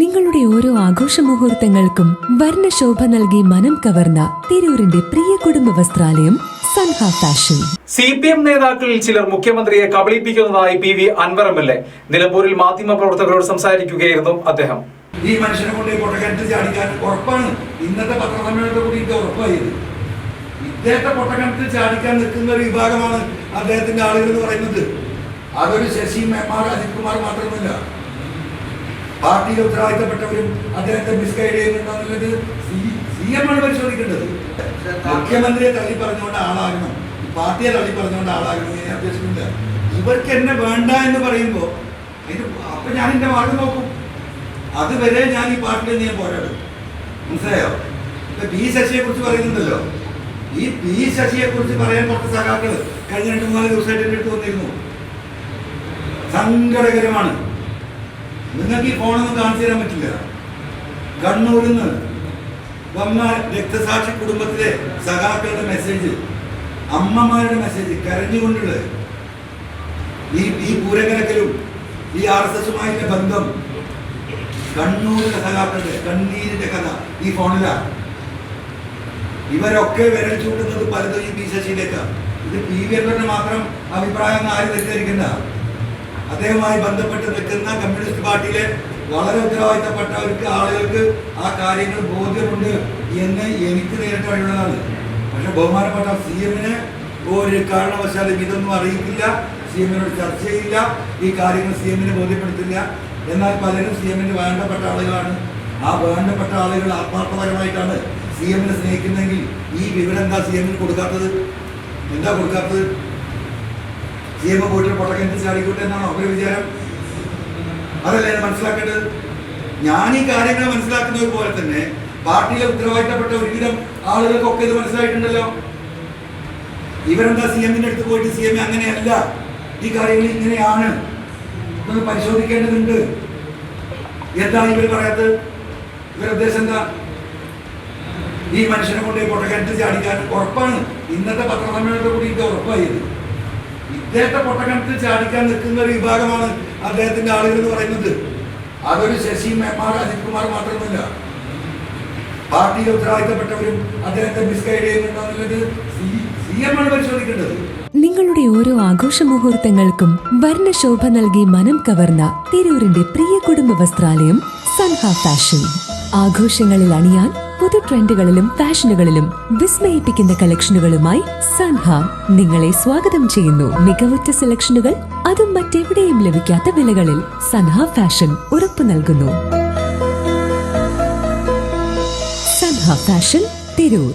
നിങ്ങളുടെ ഓരോ ആഘോഷ മുഹൂർത്തങ്ങൾക്കും വർണശോഭ നൽകി മനം കവർന്ന തിരൂരിന്റെ പ്രിയ കുടുംബ വസ്ത്രാലയം Sanha fashion. C P M നേതാക്കളിൽ ചിലർ മുഖ്യമന്ത്രിയെ കബളിപ്പിക്കുന്നതായി P V Anvar M L A നിലമ്പൂരിൽ മാധ്യമ പ്രവർത്തകരോട് സംസാരിക്കുകയായിരുന്നു അദ്ദേഹം. ഈ മനുഷ്യനെ കൊണ്ട് പൊട്ടക്കിണറ്റ് ചാടിക്കാൻ ഉറപ്പാണ്. ഇന്നത്തെ പത്രസമ്മേളനത്തെ കൂടി ഇത് ഉറപ്പായത്. ഇദ്ദേഹത്തെ ചാടിക്കാൻ നിൽക്കുന്ന ഒരു വിഭാഗമാണ് അദ്ദേഹത്തിന്റെ ആളുകൾ എന്ന് പറയുന്നത്. അതൊരു ശശി മേമാർ അജിത് കുമാർ മാത്രമല്ല. പാർട്ടിയിൽ ഉത്തരവാദിത്തപ്പെട്ടവരും അദ്ദേഹത്തെ മിസ്ഗൈഡ് ചെയ്യുന്നുണ്ടെന്നുള്ളത് സി എം ആണ് പരിശോധിക്കേണ്ടത്. മുഖ്യമന്ത്രിയെ തള്ളി പറഞ്ഞുകൊണ്ട് ആളാകണം. പാർട്ടിയെ തള്ളി പറഞ്ഞുകൊണ്ട് ആളാകണം ഞാൻ ഉദ്ദേശിക്കുന്നില്ല ഇവർക്ക് എന്നെ വേണ്ട എന്ന് പറയുമ്പോൾ അപ്പൊ ഞാൻ എന്റെ വാർഡ് നോക്കും. അതുവരെ ഞാൻ ഈ പാർട്ടിയിൽ ഞാൻ പോരാടും. മനസ്സിലായോ? ഇപ്പൊ ബി ശശിയെ കുറിച്ച് പറയുന്നുണ്ടല്ലോ. ഈ ബി ശശിയെ കുറിച്ച് പറയാൻ കുറച്ച് സഖാക്കൾ കഴിഞ്ഞ രണ്ട് മൂന്നാൽ ദിവസമായിട്ട് എന്റെ അടുത്ത് വന്നിരുന്നു. സങ്കടകരമാണ്. നിങ്ങൾക്ക് ഈ ഫോണൊന്നും കാണിച്ചു തരാൻ പറ്റില്ല. കണ്ണൂരിൽ നിന്ന് വന്ന രക്തസാക്ഷി കുടുംബത്തിലെ സഖാക്കളുടെ മെസ്സേജ് അമ്മമാരുടെ മെസ്സേജ് കരഞ്ഞുകൊണ്ടുള്ളത് ഈ ഈ പൂരകരക്കലും ഈ ആർ എസ് എസുമായിട്ട് ബന്ധം കണ്ണൂരിലെ സഖാക്കളുടെ കണ്ണീരിന്റെ കഥ ഈ ഫോണിലാണ് ഇവരൊക്കെ വിരൽ ചൂണ്ടുന്നത് പലതും ഈ പി ശശിയിലേക്കാണ് ഇത് പി വി എൻവറിന്റെ മാത്രം അഭിപ്രായം ആരും തെറ്റിദ്ധരിക്കണ്ട. അദ്ദേഹവുമായി ബന്ധപ്പെട്ട് നിൽക്കുന്ന കമ്മ്യൂണിസ്റ്റ് പാർട്ടിയിലെ വളരെ ഉത്തരവാദിത്തപ്പെട്ടവർക്ക് ആളുകൾക്ക് ആ കാര്യങ്ങൾ ബോധ്യമുണ്ട് എന്ന് എനിക്ക് നേരിട്ട് വഴിയുള്ളതാണ് പക്ഷെ ബഹുമാനപ്പെട്ട സി എമ്മിന് ഒരു കാരണവശാലും ഇതൊന്നും അറിയിക്കില്ല. സി എമ്മിനോട് ചർച്ച ചെയ്യില്ല. ഈ കാര്യങ്ങൾ സി എമ്മിനെ ബോധ്യപ്പെടുത്തില്ല. എന്നാൽ പലരും സി എമ്മിന് വേണ്ടപ്പെട്ട ആളുകളാണ്. ആ വേണ്ടപ്പെട്ട ആളുകൾ ആത്മാർത്ഥപരമായിട്ടാണ് സി എമ്മിനെ സ്നേഹിക്കുന്നതെങ്കിൽ ഈ വിവരം എന്താ സി എമ്മിന് കൊടുക്കാത്തത്? എന്താ കൊടുക്കാത്തത്? എം പോയിട്ട് പൊട്ടക്കിണറ്റ് ചാടിക്കോട്ടെ എന്നാണോ? അവരുടെ വിചാരം? അതല്ലേ മനസ്സിലാക്കേണ്ടത്? ഞാൻ ഈ കാര്യങ്ങൾ മനസ്സിലാക്കുന്നത് പോലെ തന്നെ പാർട്ടിയിലെ ഉത്തരവാദിത്തപ്പെട്ട ഒരുവിധം ആളുകൾക്കൊക്കെ ഇത് മനസ്സിലായിട്ടുണ്ടല്ലോ. ഇവരെന്താ സി എമ്മിന്റെ അടുത്ത് പോയിട്ട് സി എം അങ്ങനെയല്ല? ഈ കാര്യങ്ങൾ ഇങ്ങനെയാണ്. പരിശോധിക്കേണ്ടതുണ്ട്. എന്താണ് ഇവർ പറയാത്തത്? ഇവരുടെ ഉദ്ദേശം എന്താ? ഈ മനുഷ്യനെ കൊണ്ട് പൊട്ടക്കിണറ്റ് ചാടിക്കാൻ ഉറപ്പാണ്. ഇന്നത്തെ പത്രസമ്മേളനത്തെ കൂടി ഉറപ്പായത് ഇദ്ദേഹത്തെ പൊട്ടക്കണത്തിൽ ചാടിക്കാൻ നിൽക്കുന്ന ഒരു വിഭാഗമാണ് അദ്ദേഹത്തിന്റെ ആളുകൾ എന്ന് പറയുന്നത്. അതൊരു ശശി മേമാർ അജിത് കുമാർ മാത്രമല്ല. പാർട്ടിയിൽ ഉത്തരവാദിത്തപ്പെട്ടവരും അദ്ദേഹത്തെ മിസ്ഗൈഡ് ചെയ്യുന്നുണ്ടോ സി എം ആണ് പരിശോധിക്കേണ്ടത്. നിങ്ങളുടെ ഓരോ ആഘോഷ മുഹൂർത്തങ്ങൾക്കും വർണശോഭ നൽകി മനം കവർന്ന തിരൂരിന്റെ പ്രിയ കുടുംബ വസ്ത്രാലയം സൻഹ ഫാഷൻ. ആഘോഷങ്ങളിൽ അണിയാൻ പുതു ട്രെൻഡുകളിലും ഫാഷനുകളിലും വിസ്മയിപ്പിക്കുന്ന കളക്ഷനുകളുമായി സൻഹ നിങ്ങളെ സ്വാഗതം ചെയ്യുന്നു. മികവുറ്റ സെലക്ഷനുകൾ അതും മറ്റെവിടെയും ലഭിക്കാത്ത വിലകളിൽ സൻഹ ഫാഷൻ ഉറപ്പു നൽകുന്നു. സൻഹ ഫാഷൻ തിരൂർ.